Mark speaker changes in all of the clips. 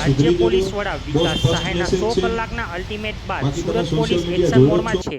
Speaker 1: રાજ્ય પોલીસ વડા વિકાસ સહાયના સો કલાકના અલ્ટિમેટ બાદ સુરત પોલીસ એક્શન મોડમાં છે.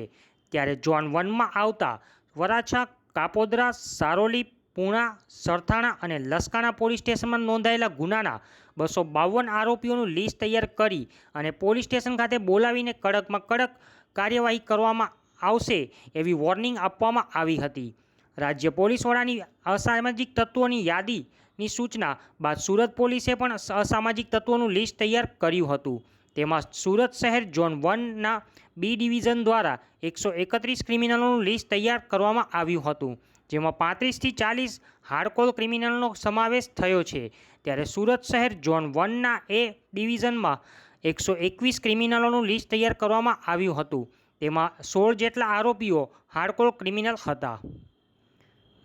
Speaker 1: ત્યારે ઝોન વનમાં આવતા વરાછા કાપોદરા સારોલી પૂણા સરથાણા અને લસકાણા પોલીસ સ્ટેશનમાં નોંધાયેલા ગુનાના બસો બાવન આરોપીઓનું લિસ્ટ તૈયાર કરી અને પોલીસ સ્ટેશન ખાતે બોલાવીને કડકમાં કડક કાર્યવાહી કરવામાં આવશે એવી વોર્નિંગ આપવામાં આવી હતી. રાજ્ય પોલીસ વડાની અસામાજિક તત્વોની યાદીની સૂચના બાદ સુરત પોલીસે પણ અસામાજિક તત્વોનું લિસ્ટ તૈયાર કર્યું હતું. તેમાં સુરત શહેર ઝોન વનના બી ડિવિઝન દ્વારા એકસો એકત્રીસ ક્રિમિનલોનું લિસ્ટ તૈયાર કરવામાં આવ્યું હતું, જેમાં પાંત્રીસથી ચાલીસ હાર્ડકોર ક્રિમિનલનો સમાવેશ થયો છે. ત્યારે સુરત શહેર ઝોન વનના એ ડિવિઝનમાં એકસો એકવીસ ક્રિમિનલોનું લિસ્ટ તૈયાર કરવામાં આવ્યું હતું. તેમાં સોળ જેટલા આરોપીઓ હાર્ડકોર ક્રિમિનલ હતા.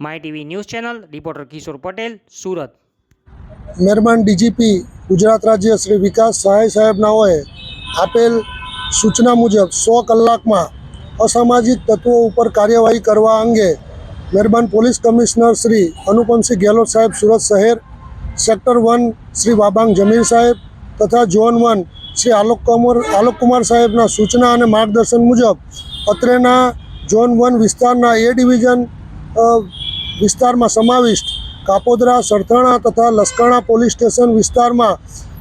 Speaker 1: My TV news channel, reporter Kishor Patel, Surat.
Speaker 2: મહેરબાન ડીજીપી ગુજરાત રાજ્ય શ્રી વિકાસ સહાય સાહેબનાઓએ આપેલ સૂચના મુજબ સો કલાકમાં અસામાજિક તત્વો ઉપર કાર્યવાહી કરવા અંગે મહેરબાન પોલીસ કમિશનર શ્રી અનુપમસિંહ ગેહલોત સાહેબ, સુરત શહેર સેક્ટર વન શ્રી વાબાંગ જમીર સાહેબ તથા ઝોન વન શ્રી આલોક કુમાર આલોક કુમાર સાહેબના સૂચના અને માર્ગદર્શન મુજબ અત્રેના ઝોન વન વિસ્તારના એ ડિવિઝન વિસ્તારમાં સમાવિષ્ટ. કાપોદરા, સરથાણા તથા લસકાણા પોલીસ સ્ટેશન વિસ્તારમાં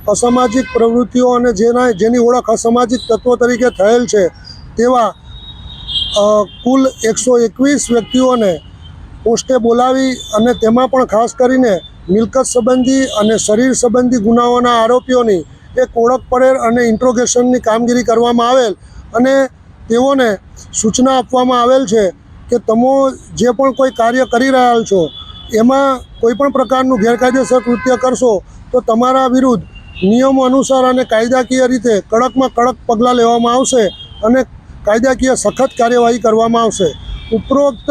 Speaker 2: અસામાજિક પ્રવૃત્તિઓ અને જેના જેની ઓળખ અસામાજિક તત્વો તરીકે થયેલ છે, તેવા કુલ એકસો એકવીસ વ્યક્તિઓને પોસ્ટે બોલાવી અને તેમાં પણ ખાસ કરીને મિલકત સંબંધી અને શરીર સંબંધી ગુનાઓના આરોપીઓની એક ઓળખ પડેલ અને ઇન્ટ્રોગેશનની કામગીરી કરવામાં આવેલ અને તેઓને સૂચના આપવામાં આવેલ છે કે તમે જે પણ કોઈ કાર્ય કરી રહ્યા છો, એમાં કોઈ પણ પ્રકારનું ગેરકાયદેસર કૃત્ય કરશો, તો તમારા વિરુદ્ધ નિયમો અનુસાર અને કાયદાકીય રીતે કડકમાં કડક પગલાં લેવામાં આવશે અને કાયદાકીય સખત કાર્યવાહી કરવામાં આવશે. ઉપરોક્ત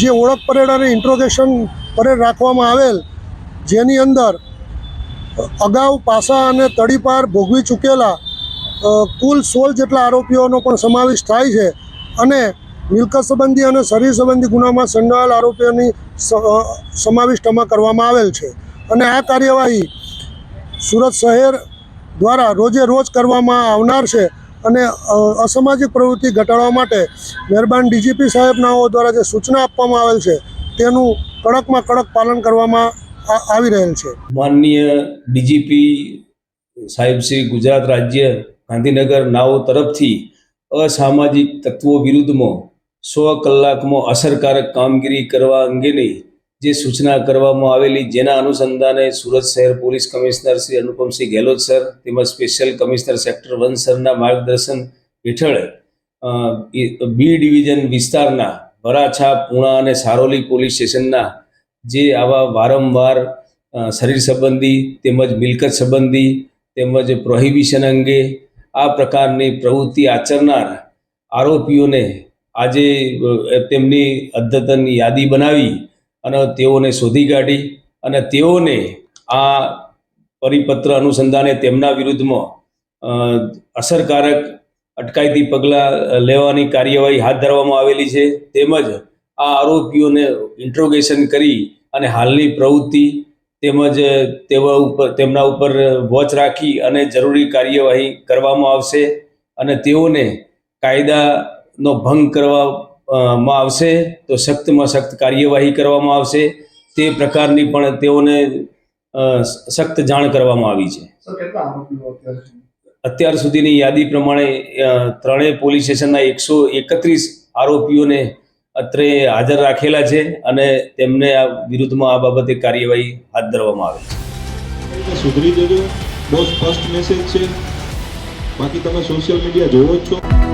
Speaker 2: જે ઓળખ પરેડ અને ઇન્ટ્રોગેશન પરેડ રાખવામાં આવેલ, જેની અંદર અગાઉ પાસા અને તડીપાર ભોગવી ચૂકેલા કુલ સોળ જેટલા આરોપીઓનો પણ સમાવેશ થાય છે અને મિલકત સંબંધી અને શરીર સંબંધી ગુનામાં સંડોવાયેલ આરોપીઓની સ- અ, કરવામાં આવેલ છે. અને આ કાર્યવાહી સુરત શહેર દ્વારા રોજે રોજ કરવામાં આવનાર છે અને અસામાજિક પ્રવૃત્તિ ઘટાડવા માટે મહેરબાન ડીજીપી સાહેબનાઓ દ્વારા જે સૂચના આપવામાં આવેલ છે તેનું કડકમાં કડક પાલન કરવામાં આવી રહેલ છે.
Speaker 3: માનનીય ડીજીપી સાહેબ શ્રી ગુજરાત રાજ્ય ગાંધીનગર નાઓ તરફથી અસામાજિક તત્વો વિરુદ્ધમાં સો કલાકમાં અસરકારક કામગીરી કરવા અંગેની જે સૂચના કરવામાં આવેલી, જેના અનુસંધાને સુરત શહેર police commissioner Shri Anupamsinh Gehlot sir તેમજ સ્પેશિયલ કમિશનર સેક્ટર વન સરના માર્ગદર્શન હેઠળ બી ડિવિઝન વિસ્તારના વરાછા, પૂણા અને સારોલી પોલીસ સ્ટેશનના જે આવા વારંવાર શરીર સંબંધી તેમજ મિલકત સંબંધી તેમજ પ્રોહિબિશન અંગે આ પ્રકારની પ્રવૃત્તિ આચરનાર આરોપીઓને આજે તેમની અદ્યતન યાદી બનાવી અને તેઓને શોધી કાઢી અને તેઓને આ પરિપત્ર અનુસંધાને તેમના વિરુદ્ધમાં અસરકારક અટકાયતી પગલાં લેવાની કાર્યવાહી હાથ ધરવામાં આવેલી છે. તેમજ આ આરોપીઓને ઇન્ટ્રોગેશન કરી અને હાલની પ્રવૃત્તિ તેમજ તેવા ઉપર, તેમના ઉપર વોચ રાખી અને જરૂરી કાર્યવાહી કરવામાં આવશે અને તેઓને કાયદાનો ભંગ કરવામાં આવશે તો સખ્તમાં સખ્ત કાર્યવાહી કરવામાં આવશે. તે પ્રકારની પણ તેઓને સખ્ત જાણ કરવામાં આવી છે.
Speaker 4: સર કેટલા આરોપીઓ અત્યારે છે?
Speaker 3: અત્યાર સુધીની યાદી પ્રમાણે ત્રણેય પોલીસ સ્ટેશનના એકસો એકત્રીસ આરોપીઓને અત્રે હાજર રાખેલા છે અને તેમને આ વિરુદ્ધમાં આ બાબતે કાર્યવાહી હાથ ધરવામાં આવે છે.
Speaker 5: સુધરી જજો? બહુ સ્પષ્ટ મેસેજ છે. બાકી તમે સોશિયલ મીડિયા જોવો જ છો.